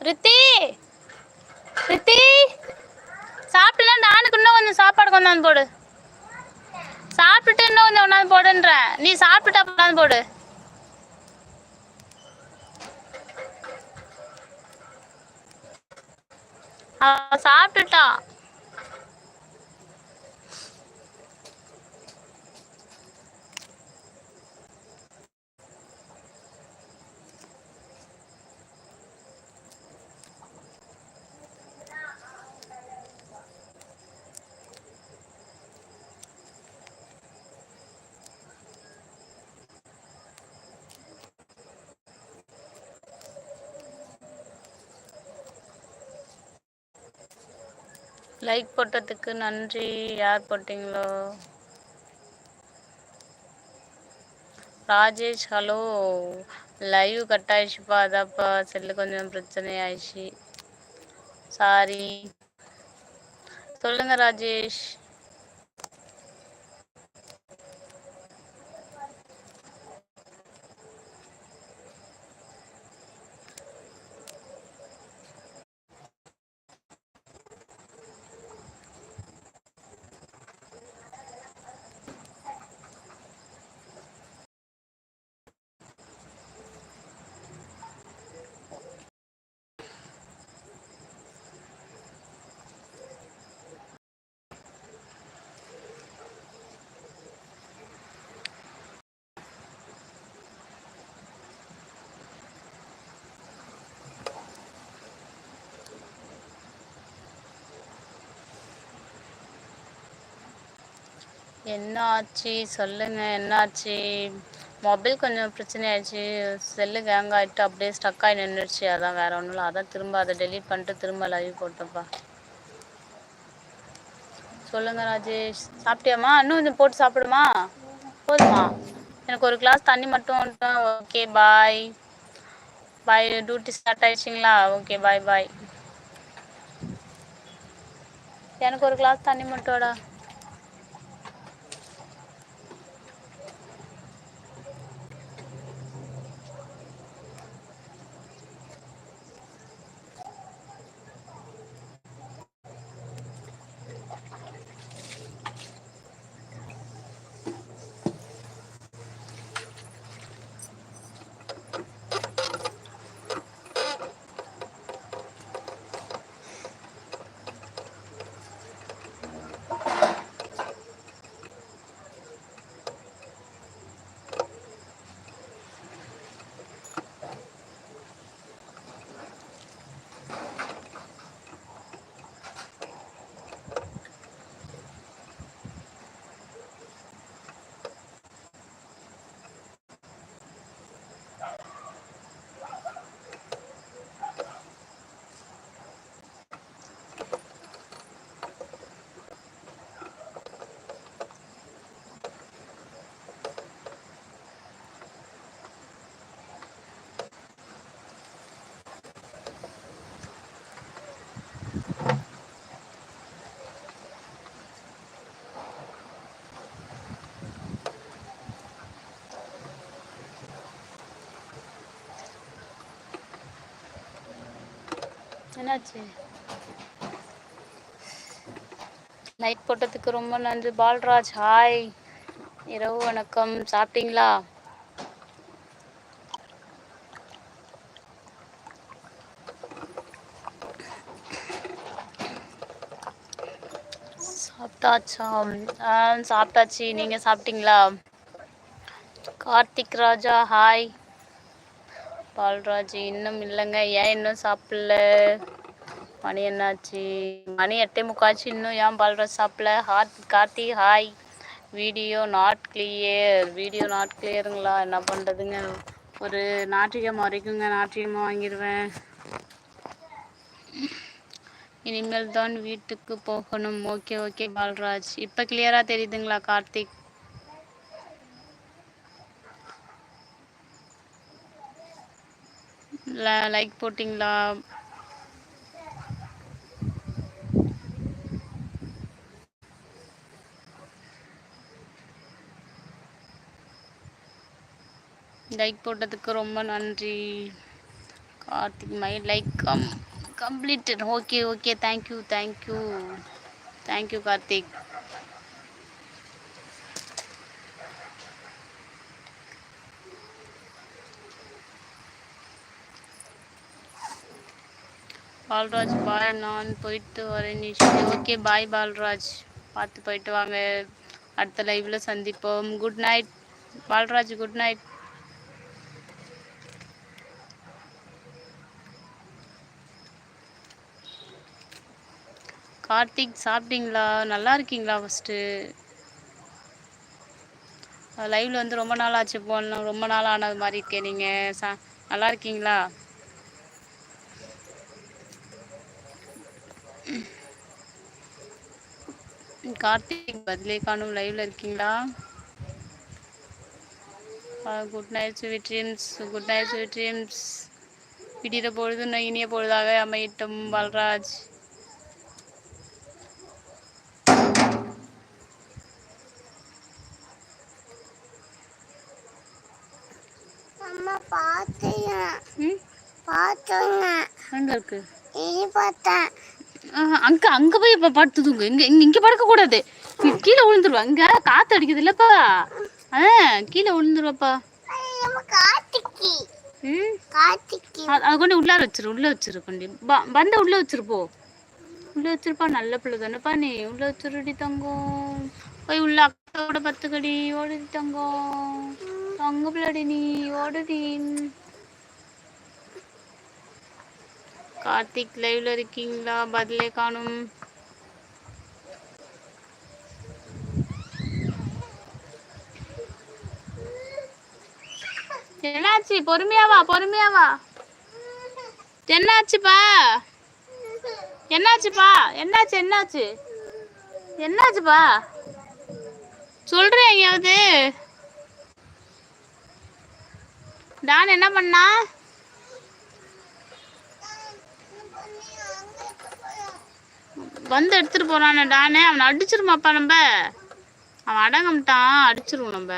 ரித்தி! ரித்தி! சாப்பிட்டுனா நானுக்கு இன்னும் கொஞ்சம் சாப்பாடு கொண்டாந்து போடு. சாப்பிட்டுட்டு இன்னும் கொஞ்சம் கொண்டாந்து போடுன்றேன் நீ சாப்பிட்டுட்டா கொண்டாந்து போடு. அவ சாப்பிட்டுட்டா. லைக் போட்டதுக்கு நன்றி. யார் போட்டிங்களோ? ராஜேஷ் ஹலோ லைவ் கட் ஆயிடுச்சுப்பா அதான்ப்பா. செல்லு கொஞ்சம் பிரச்சனை ஆயிடுச்சு சாரி சொல்லுங்க ராஜேஷ். என்ன ஆச்சு சொல்லுங்க என்னாச்சு? மொபைல் கொஞ்சம் பிரச்சனை ஆயிடுச்சு செல்லு கேங் ஆகிட்டு அப்படியே ஸ்டக் ஆகி நின்றுச்சு அதான் வேற ஒன்றும் இல்லை. அதான் திரும்ப அதை டெலீட் பண்ணிட்டு திரும்ப லைவ் போட்டப்பா. சொல்லுங்க ராஜேஷ். சாப்பிட்டியாம்மா? இன்னும் கொஞ்சம் போட்டு சாப்பிடுமா? போதுமா? எனக்கு ஒரு கிளாஸ் தண்ணி மட்டும் okay bye bye duty start ஆயிடுச்சிங்களா? Okay bye bye எனக்கு ஒரு கிளாஸ் தண்ணி மட்டும்டா என்னாச்சு? லைட் போட்டதுக்கு ரொம்ப நன்றி. பால்ராஜ் ஹாய் இரவு வணக்கம். சாப்பிட்டீங்களா? சாப்பிட்டாச்சா? சாப்பிட்டாச்சு. நீங்க சாப்பிட்டீங்களா? கார்த்திக் ராஜா ஹாய் பால்ராஜ் இன்னும் இல்லைங்க. ஏன் இன்னும் சாப்பிடல? மணி என்னாச்சு? மணி எட்டே முக்காச்சு இன்னும் ஏன் பால்ராஜ் சாப்பிடல? Heart Karthi hi video not clear video not கிளியருங்களா என்ன பண்ணுறதுங்க ஒரு ஞாயிற்றுக்கிழமை வரைக்குங்க. ஞாயிற்றுக்கிழமை வாங்கிடுவேன் இனிமேல் தான் வீட்டுக்கு போகணும். Okay okay Balraj. இப்போ கிளியராக தெரியுதுங்களா கார்த்திக்? லைக் போட்டிங்களா? லைக் போட்டதுக்கு ரொம்ப நன்றி. Karthik my like come completed okay okay thank you thank you thank you Karthik. Balraj bye நான் போயிட்டு வரேன் நிஷி ஓகே பாய் பால்ராஜ். பார்த்து போயிட்டு வாங்க. அடுத்த லைவ்ல சந்திப்போம். Good night Balraj good night Karthik சாப்பிட்டீங்களா? நல்லா இருக்கீங்களா ஃபஸ்ட்டு லைவ்ல வந்து ரொம்ப நாள் ஆச்சு போன ரொம்ப நாள் ஆனது மாதிரி இருக்கேன் நீங்கள் சா நல்லா இருக்கீங்களா? கார்த்திக் பதிலே காணும் லைவ்ல இருக்கீங்களா good night sweet dreams good night sweet dreams விடிகிற பொழுது நான் இனிய பொழுதாக அமையட்டும் பால்ராஜ். அம்மா பார்த்தீங்க எங்கே இருக்கு? இனி பார்த்தேன். அங்கே அங்கே போய் இப்ப படுத்து தூங்கு. இங்கே இங்க இங்க படுக்க நீ கீழே விழுந்துருவா. இங்க காற்று அடிக்குது இல்லப்பா. ஆ கீழே விழுந்துருவாப்பா. அது நம்ம ம் அது கொண்டு உள்ளார வச்சிரு உள்ளே வச்சிரு கொண்டு. ப- பந்த உள்ளே வச்சிருப்போ உள்ளே வச்சிருப்பா நல்ல பிள்ளை தானேப்பா நீ. உள்ளே வச்சிருடி தங்கம். போய் உள்ள அக்காவோட பத்துக்கடி ஓடுடி தங்கம். தங்க பிள்ளைடி நீ ஓடுடி. கார்த்திக் லைவ்ல இருக்கீங்களா? பதிலே காணும். என்னாச்சு? பொறுமையாவா பொறுமையாவா என்னாச்சுப்பா? என்னாச்சுப்பா? என்னாச்சு என்னாச்சு? என்னாச்சுப்பா? சொல்றேன் எங்கேயாவது. டான் என்ன பண்ணா? வந்து எடுத்துகிட்டு போறானே டானே. அவனை அடிச்சிருமாப்பா நம்ம. அவன் அடங்கம்ட்டான் அடிச்சிருவோம் நம்ம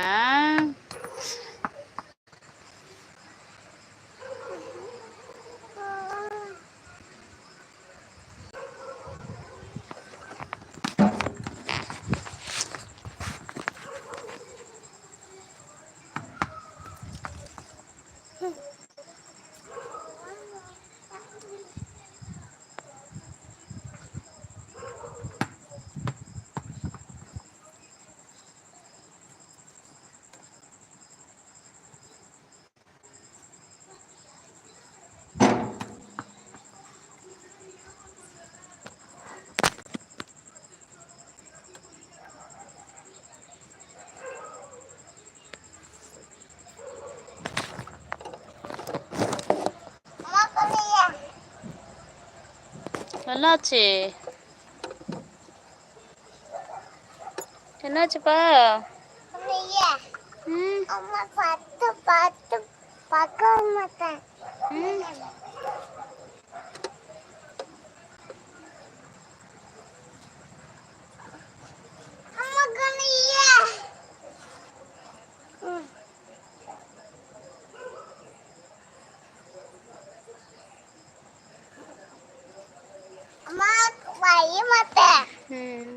அம்மா பண்ணியா என்னாச்சு என்னாச்சுப்பா? ம். அம்மா பார்த்து பார்த்து பார்க்க மாட்டேன் ம் அம்மா கண்ணியா அம்மா வரைய மாட்டேன் ம்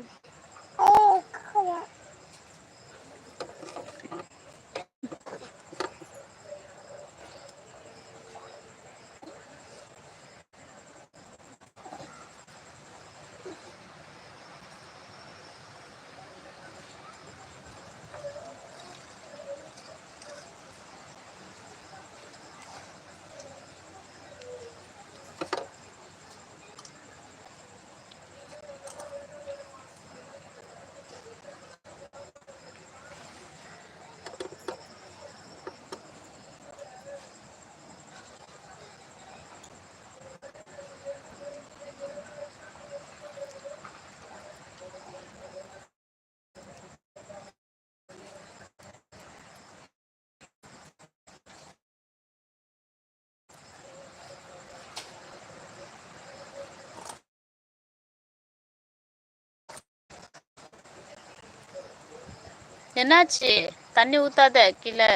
என்னாச்சு? தண்ணி ஊத்தாத கீழே.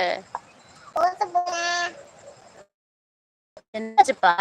என்னாச்சுப்பா?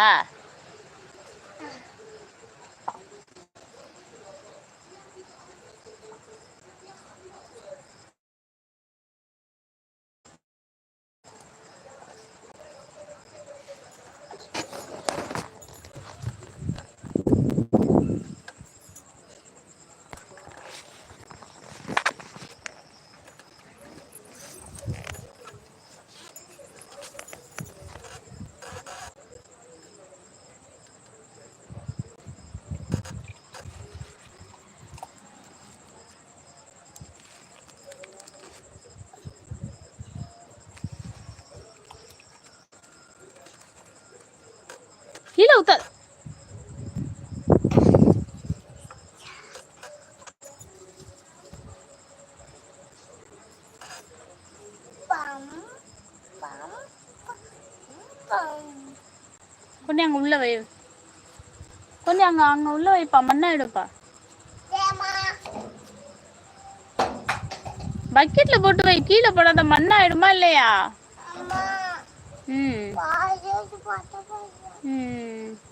கீழே ஊத்த. பம் பம் பம் கொண்டு அங்க உள்ள வை. கொண்டு அங்க அங்க உள்ள வைப்பா மண்ணாயிடுப்பா தேமா பக்கெட்ல போட்டு வை கீழே போடாத மண்ணாயிடுமா இல்லையா? அம்மா. ம். 嗯。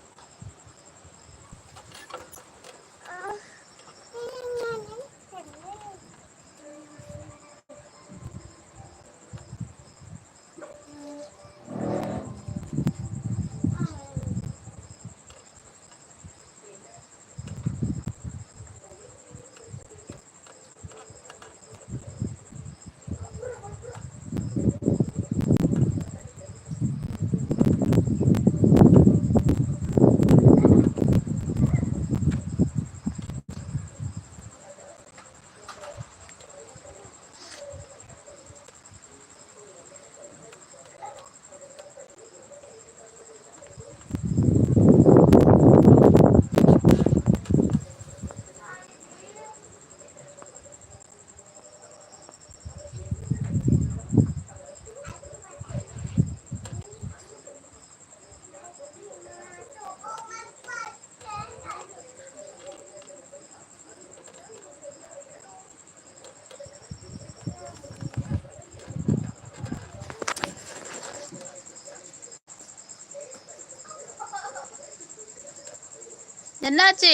பாத்த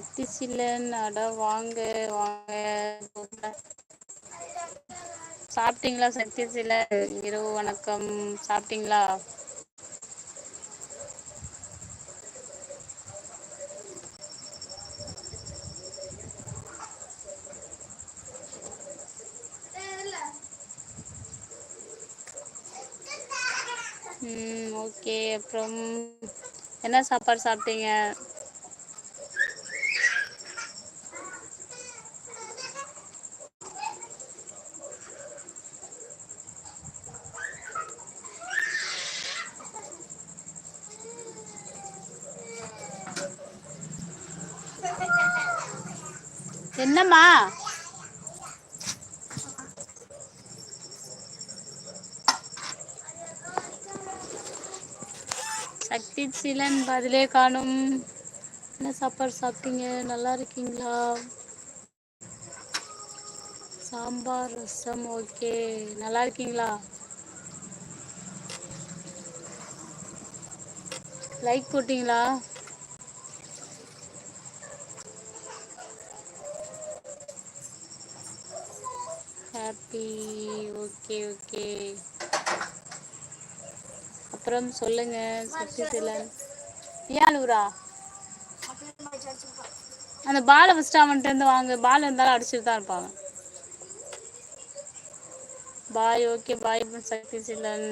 பாஜோ சக்தி சில்லன் அட வாங்க வாங்க. சாப்பிட்டீங்களா? சக்தி சிலன் இரவு வணக்கம். சாப்பிட்டீங்களா? ம் ஓகே. அப்புறம் என்ன சாப்பாடு சாப்பிட்டீங்க? என்னம்மா? சக்தி சிலன் பதிலே காணும். என்ன சாப்பாடு சாப்பிட்டீங்க? நல்லா இருக்கீங்களா? சாம்பார் ரசம் ஓகே. நல்லா இருக்கீங்களா? லைக் போட்டிங்களா? ஓகே ஓகே அப்புறம் சொல்லுங்க சக்தி ஏன் அழுவுறா? அந்த பாலை ஃபஸ்ட்டு அவன்கிட்ட இருந்து வாங்க. பால் இருந்தாலும் அடிச்சுட்டு தான் இருப்பாங்க பாய் ஓகே பாய் சக்தி சிலன்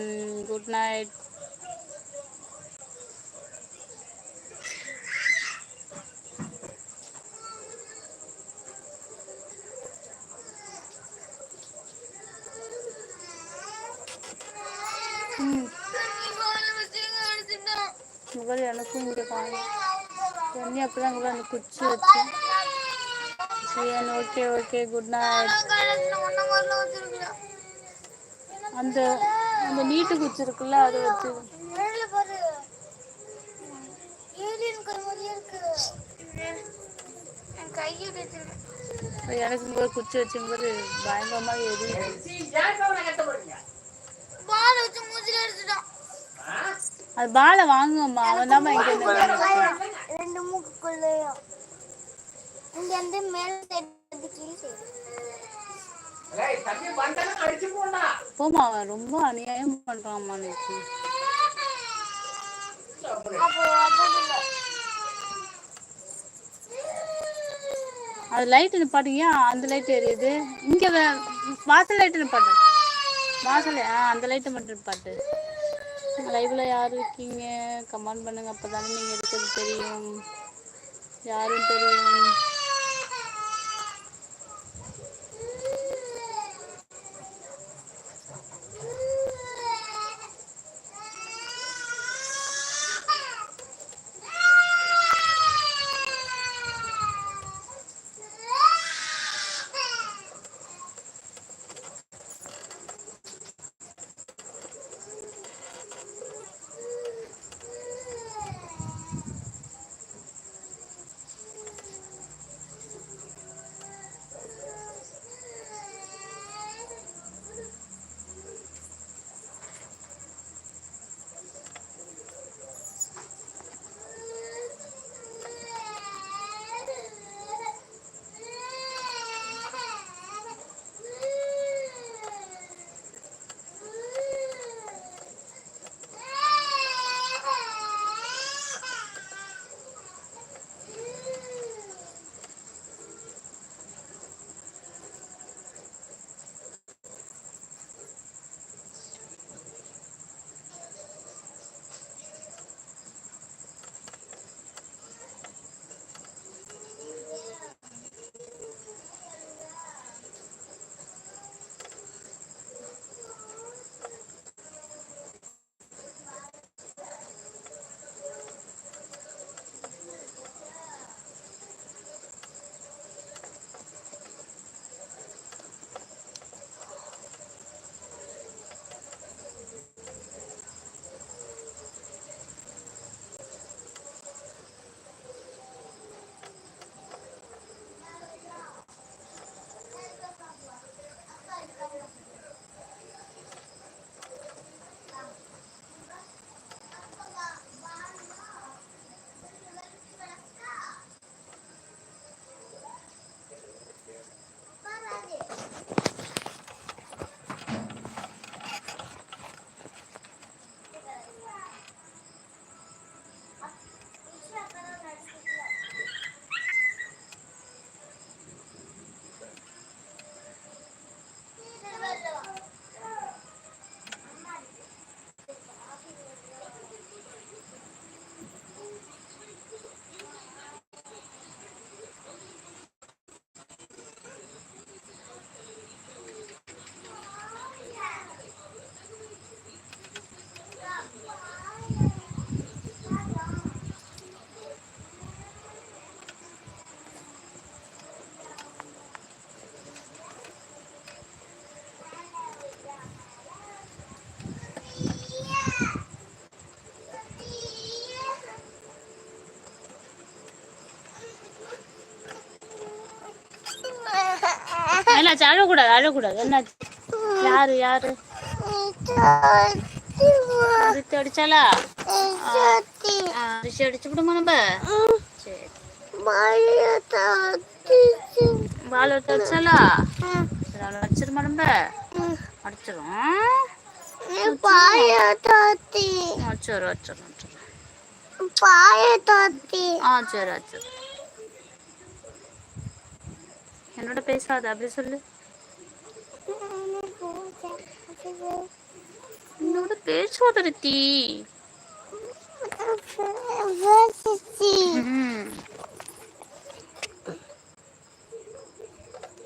குட் நைட் ம் இவர் எனக்கும் இங்கே காணும் பொண்ணு அப்பதான் கூட அந்த குச்சி வச்சு சரி ஓகே ஓகே குட் நைட் அந்த அந்த நீட்டு குச்சி இருக்குல்ல அதை வச்சு. எனக்கு குச்சி வச்சும்போது பயங்கரமா எரியுது. அது பாலை வாங்குங்கம்மா அவன் தான். ரெண்டு மூக்குக்குள்ளேயும். இங்க இருந்து மேல போமா அவன் ரொம்ப அநியாயம் பண்றான்மா நேற்று அது லைட் நிப்பாட்டுங்க. அந்த லைட் எரியுது. இங்க வாசல் லைட் நிப்பாட்டு. வாசல் ஆ அந்த லைட்டை மட்டும் நிப்பாட்டு. லைவ்ல யார் இருக்கீங்க? கமெண்ட் பண்ணுங்க. அப்பதானே நீங்க இருக்கிறது தெரியும். யாரும் தெரியும். என்னாச்சு அழக்கூடாது அழக்கூடாது. என்னாச்சு யாரு யாரு? அரிசி அடிச்சாலா அரிசி அடிச்சு விடுமா நம்ம? பால் எடுத்து அடிச்சாலா அடிச்சிருமா நம்ம? அடிச்சிரும். பாய தோத்தி அடிச்சிரும் அடிச்சிரும் அடிச்சிரும். ஆ சரி அடிச்சிரும். என்னோட பேசாத அப்படி சொல்லு. என்னோட பேசாத ரித்தி ம்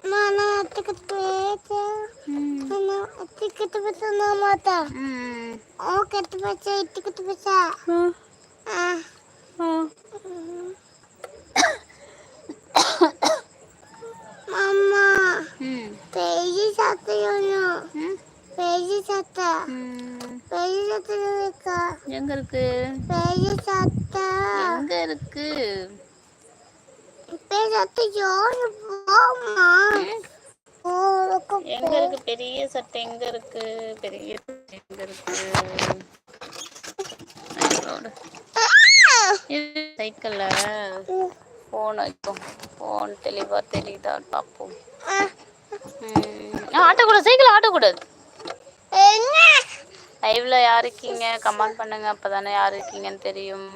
Mana tiket baca, ம் mana tiket baca nama ta. ம் Oh, tiket baca, tiket baca. ம் மாமா ம் பெரிய சத்தையும் ம் பெரிய சட்டை ம் பெரிய சட்டை இருக்கா எங்க இருக்கு? பெரிய சட்டை எங்க இருக்கு? எங்க இருக்கு? பெரிய சட்டை எங்க இருக்கு? பெரிய எங்க இருக்கு? சைக்கிள்ல. போன் வைக்கும். போன் தெளிவா தெரியுதான்னு பார்ப்போம் ஆட்டக்கூடாது சைக்கிள் ஆட்டக்கூடாது லைவ்ல யார் இருக்கீங்க? கமெண்ட் பண்ணுங்க. அப்பதானே யார் இருக்கீங்கன்னு தெரியும்?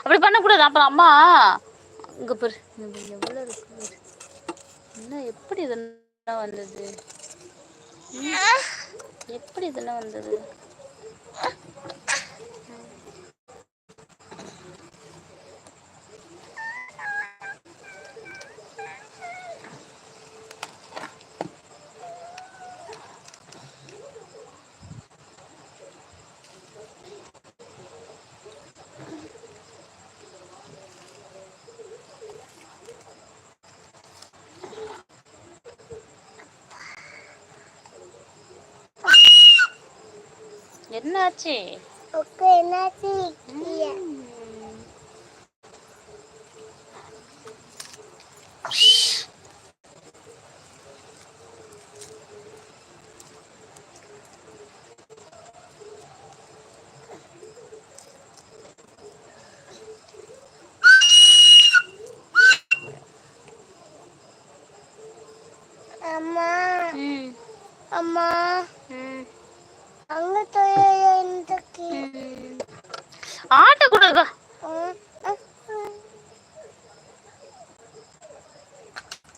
அப்படி பண்ணக்கூடாது. அப்புறம் அம்மா. இங்க பாரு. எவ்வளோ இருக்கு. என்ன எப்படி இதெல்லாம் வந்தது? எப்படி இதெல்லாம் வந்தது? என்னாச்சு ஓகே என்னாச்சு அம்மா ம் அம்மா ம் அங்க தொழிலுக்கு ம். ஆட்டக்கூடாது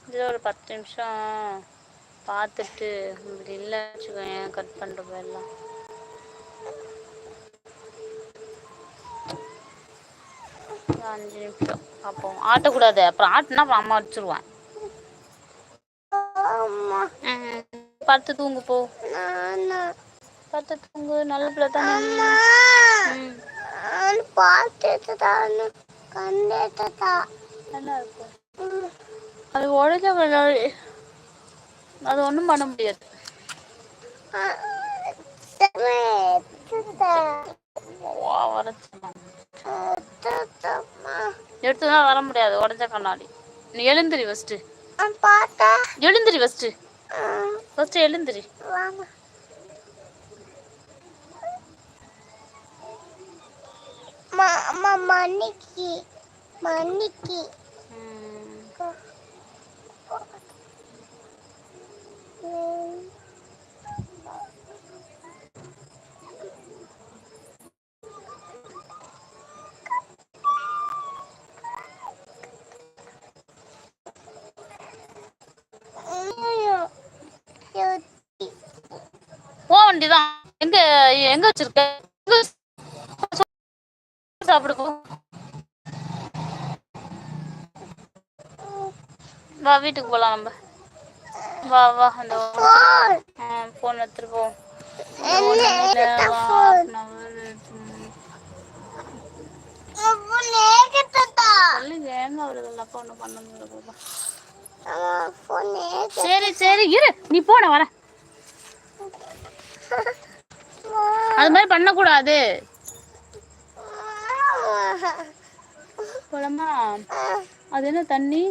இது ஒரு பத்து நிமிஷம். பார்த்துட்டு இப்படி இல்லை வச்சுக்கோங்க கட் போயிடலாம் ஒரு அஞ்சு நிமிஷம். பார்ப்போம். ஆட்டக்கூடாது. அப்புறம் ஆட்டினா அப்புறம் அம்மா வச்சிருவேன். படுத்து தூங்கு போ. படுத்து தூங்கு. நல்ல பிள்ளை தானே. பார்த்துட்டு தான். கண்டேட்டா நல்லா இருக்கும் அது உடஞ்ச அது ஒன்றும் பண்ண முடியாது. வா வர முடியாது உடஞ்ச கண்ணாடி. நீ எழுந்திரி ஃபஸ்ட்டு எழுந்திரி ஃபஸ்ட்டு ஃபஸ்ட்டு எழுந்திரி. மன்னிக்கு அம்மா மணிக்கு மணிக்கு ம். போ வண்டிதான். எங்க எங்க வச்சிருக்க? எங்க வச்சு- சாப்பிடு போ. வா வீட்டுக்கு போலாம் நம்ம. வா வா அந்த ஃபோன் எடுத்துட்டு போ. இந்த one minute ல வா, half an hour, ம். சொல்லு ஏங்க அவருதெல்லாம் ஒன்றும் பண்ண முடியல போப்பா சரி சரி இரு. நீ போ நான் வரேன். அது மாதிரி பண்ணக்கூடாது. போலாமா? அது என்ன தண்ணி?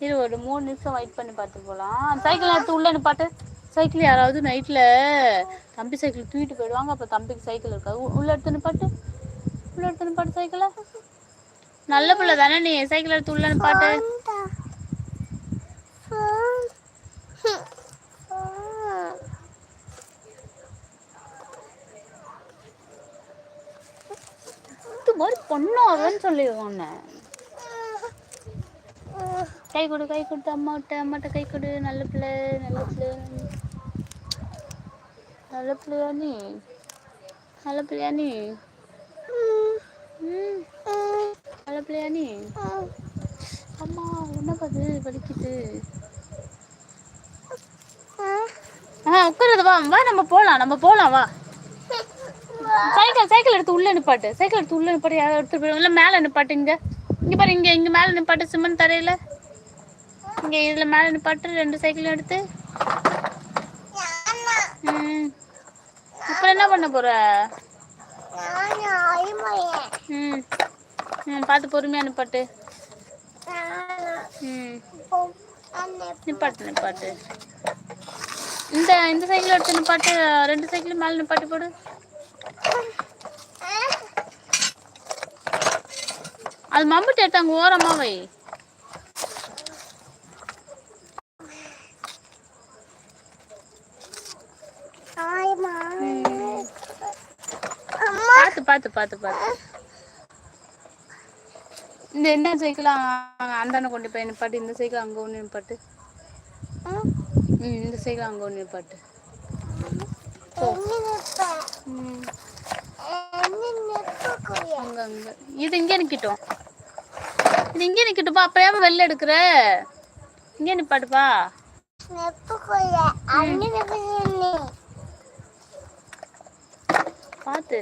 இரு ஒரு மூணு நிமிஷம் வெயிட் பண்ணி பார்த்து போகலாம் சைக்கிள் எடுத்து உள்ள நிப்பாட்டு சைக்கிள் யாராவது நைட்டில் தம்பி சைக்கிள் தூக்கிட்டு போயிடுவாங்க. அப்போ தம்பிக்கு சைக்கிள் இருக்காது. உள்ள எடுத்து நிப்பாட்டு உள்ள எடுத்து நிப்பாட்டு சைக்கிளை நல்ல பிள்ளை தானே நீ சைக்கிள் எடுத்து உள்ள நிப்பாட்டு இது மாதிரி பொண்ணாதன்னு சொல்லிடுவாங்க கை கொடு கை கொடுத்து அம்மாட்ட அம்மாட்ட கை கொடு. நல்ல பிள்ளை நல்ல பிள்ளை. நல்ல பிள்ளையா நீ? நல்ல பிள்ளையா நீ? நல்ல பிள்ளையா நீ? அம்மா என்ன அது படிக்குது? ஆ உட்காருது வா. வா நம்ம போகலாம் நம்ம போகலாம் வா. சைக்கிள் சைக்கிள் எடுத்து உள்ள நிப்பாட்டு. சைக்கிள் எடுத்து உள்ள நிப்பாட்டு. யாராவது எடுத்து போயிடும் இல்லை மேலே நிப்பாட்டு இங்கே. இங்கே பாரு இங்கே இங்கே மேலே நிப்பாட்டு. சிமெண்ட் தரையில். இங்க இதுல மேலே நிப்பாட்டு ரெண்டு சைக்கிளும் எடுத்து. ம். அப்புறம் என்ன பண்ண போற? ம். ம் பார்த்து பொறுமையா நிப்பாட்டு ம். நிப்பாட்டு நிப்பாட்டு இந்த இந்த சைக்கிள் எடுத்து நிப்பாட்டு ரெண்டு சைக்கிள் மேலே நிப்பாட்டு போடு. அது மம்பட்டு எடுத்து அங்கே ஓரமா வை. பார்த்து பார்த்து பார்த்து இந்த என்ன சைக்கிள்? அந்தாண்ட கொண்டு போய் நிப்பாட்டு இந்த சைக்கிள் அங்கே ஒன்று நிப்பாட்டு. ம் இந்த சைக்கிள் அங்கே ஒன்று நிப்பாட்டு. அங்கே அங்கே. இது இங்கே நிற்கட்டும் இது இங்கே நிற்கட்டுப்பா அப்போ வெளில எடுக்கிற. இங்கே நிப்பாட்டுப்பா பார்த்து